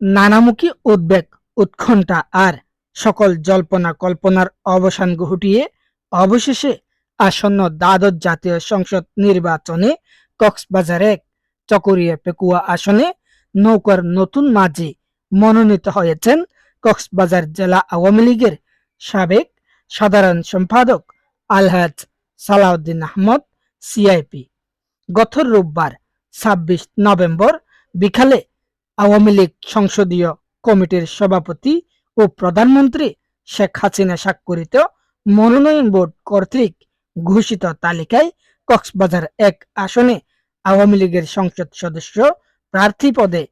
নানামুখী উদ্বেগ, উৎকণ্ঠা আর সকল জল্পনা কল্পনার অবসান ঘটিয়ে অবশেষে আসন্ন দ্বাদশ জাতীয় সংসদ নির্বাচনে কক্সবাজার এক চকরিয়া পেকুয়া আসনে নৌকার নতুন মাঝি মনোনীত হয়েছেন কক্সবাজার জেলা আওয়ামী লীগের সাবেক সাধারণ সম্পাদক আলহাজ সালাউদ্দিন আহমদ, সিআইপি। গত রোববার ছাব্বিশ নভেম্বর বিকালে আওয়ামী লীগ সংসদীয় কমিটির সভাপতি ও প্রধানমন্ত্রী শেখ হাসিনা স্বাক্ষরিত মনোনয়ন বোর্ড কর্তৃক ঘোষিত তালিকায় কক্সবাজার এক আসনে আওয়ামী লীগের সংসদ সদস্য প্রার্থী পদে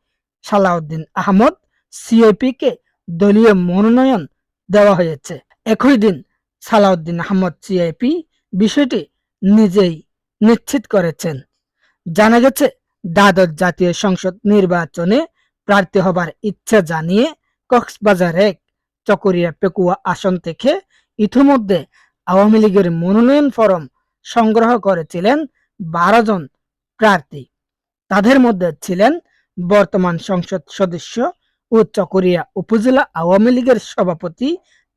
সালাউদ্দিন আহমদ সিআইপি কে দলীয় মনোনয়ন দেওয়া হয়েছে। একই দিন সালাউদ্দিন আহমদ সিআইপি বিষয়টি নিজেই নিশ্চিত করেছেন। জানা গেছে, দ্বাদশ জাতীয় সংসদ নির্বাচনে প্রার্থী হবার ইচ্ছা জানিয়ে কক্সবাজার এক চকরিয়া পেকুয়া আসন থেকে ইতিমধ্যে আওয়ামী লীগের মনোনয়ন ফরম সংগ্রহ করেছিলেন বারো জন প্রার্থী। তাদের মধ্যে ছিলেন বর্তমান সংসদ সদস্য ও চকরিয়া উপজেলা আওয়ামী লীগের সভাপতি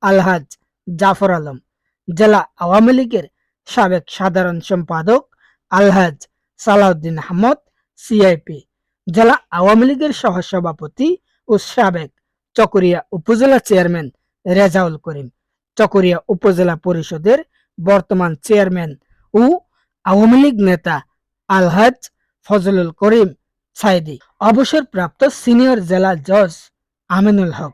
আলহাজ জাফর আলম, জেলা আওয়ামী লীগের সাবেক সাধারণ সম্পাদক আলহাজ সালাউদ্দিন আহমদ, সিআইপি। জেলা আওয়ামী লীগের সহসভাপতি ও সাবেক চকরিয়া উপজেলা চেয়ারম্যান রেজাউল করিম, চকরিয়া উপজেলা পরিষদের বর্তমান চেয়ারম্যান ও আওয়ামী লীগ নেতা আলহাজ ফজলুল করিম সাইদি। অবসরপ্রাপ্ত সিনিয়র জেলা জজ আমিনুল হক,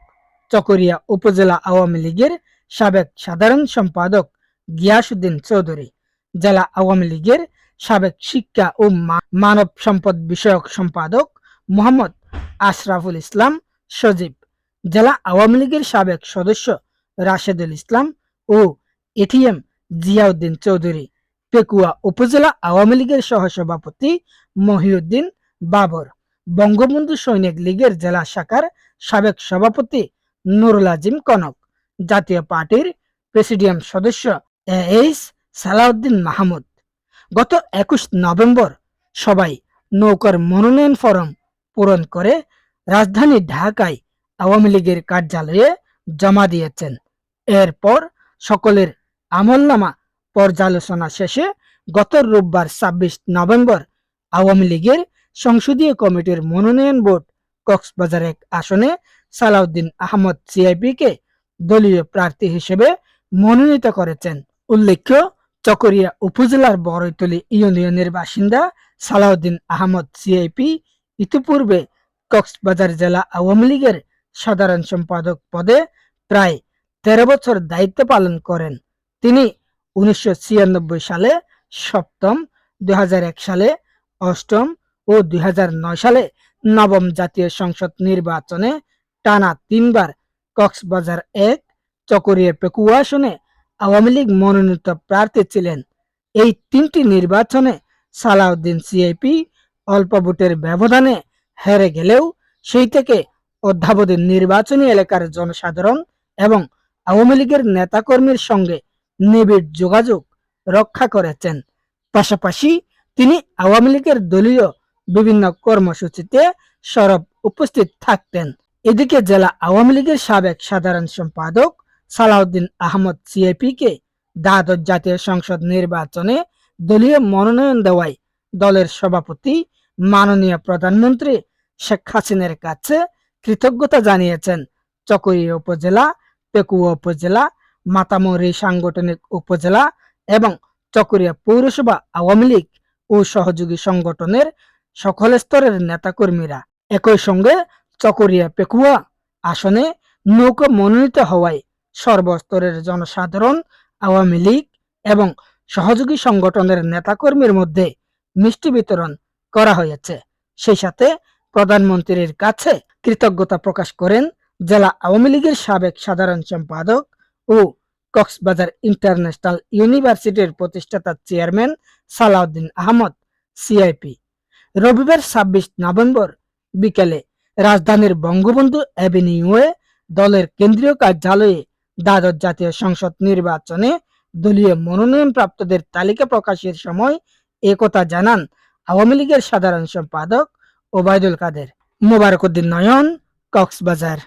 চকরিয়া উপজেলা আওয়ামী লীগের সাবেক সাধারণ সম্পাদক গিয়াসুদ্দিন চৌধুরী, জেলা আওয়ামী লীগের সাবেক শিক্ষা ও মানব সম্পদ বিষয়ক সম্পাদক মোহাম্মদ আশরাফুল ইসলাম সজীব, জেলা আওয়ামী লীগের সাবেক সদস্য রাশেদুল ইসলাম ও এটিএম জিয়াউদ্দিন চৌধুরী, পেকুয়া উপজেলা আওয়ামী লীগের সহসভাপতি মহিউদ্দিন বাবর, বঙ্গবন্ধু সৈনিক লীগের জেলা শাখার সাবেক সভাপতি নুরুল আজিম কনক, জাতীয় পার্টির প্রেসিডিয়াম সদস্য এ এইচ সালাউদ্দিন মাহমুদ। গত একুশ নভেম্বর সবাই নৌকার মনোনয়ন ফরম পূরণ করে রাজধানী ঢাকায় আওয়ামী লীগের কার্যালয়ে জমা দিয়েছেন। এরপর সকলের আমলনামা পর্যালোচনা শেষে গত রোববার ছাব্বিশ নভেম্বর আওয়ামী লীগের সংসদীয় কমিটির মনোনয়ন বোর্ড কক্সবাজার এক আসনে সালাউদ্দিন আহমদ সিআইপি কে দলীয় প্রার্থী হিসেবে মনোনীত করেছেন। উল্লেখ্য চকরিয়া উপজেলার বড়ইতলী ইউনিয়নের বাসিন্দা সালাউদ্দিন আহমদ সিআইপি ইতিপূর্বে কক্সবাজার জেলা আওয়ামী লীগের সাধারণ সম্পাদক পদে প্রায় তেরো বছর দায়িত্ব পালন করেন। তিনি উনিশশো ছিয়ানব্বই সালে সপ্তম দুই হাজার এক সালে অষ্টম ও দুই হাজার নয় সালে নবম জাতীয় সংসদ নির্বাচনে টানা তিনবার কক্সবাজার এক চকরিয়া পেকুয়া আসনে আওয়ামী লীগ মনোনীত প্রার্থী ছিলেন। এই তিনটি নির্বাচনে সালাউদ্দিন সিআইপি অল্প ভোটের ব্যবধানে হেরে গেলেও সেই থেকে অদ্যাবধি নির্বাচনী এলাকার জনসাধারণ এবং আওয়ামী লীগের নেতাকর্মীর সঙ্গে নিবিড় যোগাযোগ রক্ষা করেছেন। পাশাপাশি তিনি আওয়ামী লীগের দলীয় বিভিন্ন কর্মসূচিতে সরব উপস্থিত থাকতেন। এদিকে জেলা আওয়ামী লীগের সাবেক সাধারণ সম্পাদক সালাউদ্দিন আহমদ সিআইপি কে দ্বাদশ জাতীয় সংসদ নির্বাচনে দলীয় মনোনয়ন দেওয়ায় দলের সভাপতি মাননীয় প্রধানমন্ত্রী শেখ হাসিনার কাছে কৃতজ্ঞতা জানিয়েছেন। চকরিয়া উপজেলা, পেকুয়া উপজেলা, মাতামরি সাংগঠনিক উপজেলা এবং চকরিয়া পৌরসভা আওয়ামী লীগ ও সহযোগী সংগঠনের সকল স্তরের নেতাকর্মীরা একই সঙ্গে চকরিয়া পেকুয়া আসনে নৌকা মনোনীত হওয়ায় সর্বস্তরের জনসাধারণ, আওয়ামী লীগ এবং সহযোগী সংগঠনের নেতাকর্মীর মধ্যে মিষ্টি বিতরণ করা হয়েছে। সেই সাথে প্রধানমন্ত্রীর কাছে কৃতজ্ঞতা প্রকাশ করেন জেলা আওয়ামী লীগের সাবেক সাধারণ সম্পাদক ও কক্সবাজার ইন্টারন্যাশনাল ইউনিভার্সিটির প্রতিষ্ঠাতা চেয়ারম্যান সালাউদ্দিন আহমদ, সিআইপি। রবিবার ছাব্বিশ নভেম্বর বিকেলে রাজধানীর বঙ্গবন্ধু অ্যাভিনিউয়ে দলের কেন্দ্রীয় কার্যালয়ে দ্বাদশ জাতীয় সংসদ নির্বাচনে দলীয় মনোনয়ন প্রাপ্তদের তালিকা প্রকাশের সময় একথা জানান আওয়ামী লীগের সাধারণ সম্পাদক ওবায়দুল কাদের। মোবারকুদ্দিন নয়ন, কক্সবাজার।